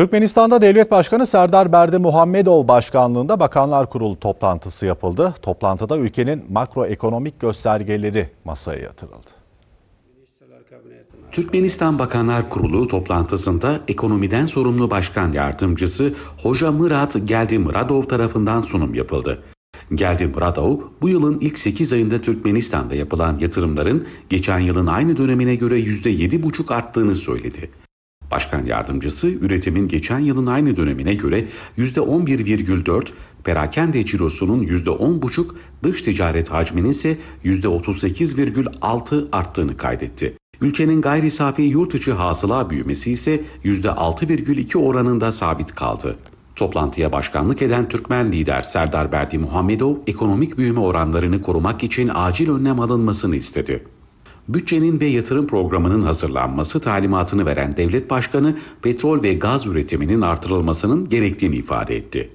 Türkmenistan'da Devlet Başkanı Serdar Berdi Muhammedov başkanlığında Bakanlar Kurulu toplantısı yapıldı. Toplantıda ülkenin makroekonomik göstergeleri masaya yatırıldı. Türkmenistan Bakanlar Kurulu toplantısında ekonomiden sorumlu başkan yardımcısı Hoca Murat Geldi Muradov tarafından sunum yapıldı. Geldi Muradov, bu yılın ilk 8 ayında Türkmenistan'da yapılan yatırımların geçen yılın aynı dönemine göre %7,5 arttığını söyledi. Başkan yardımcısı üretimin geçen yılın aynı dönemine göre %11,4, perakende cirosunun %10,5, dış ticaret hacminin ise %38,6 arttığını kaydetti. Ülkenin gayri safi yurt içi hasıla büyümesi ise %6,2 oranında sabit kaldı. Toplantıya başkanlık eden Türkmen lider Serdar Berdi Muhammedov, ekonomik büyüme oranlarını korumak için acil önlem alınmasını istedi. Bütçenin ve yatırım programının hazırlanması talimatını veren devlet başkanı petrol ve gaz üretiminin artırılmasının gerektiğini ifade etti.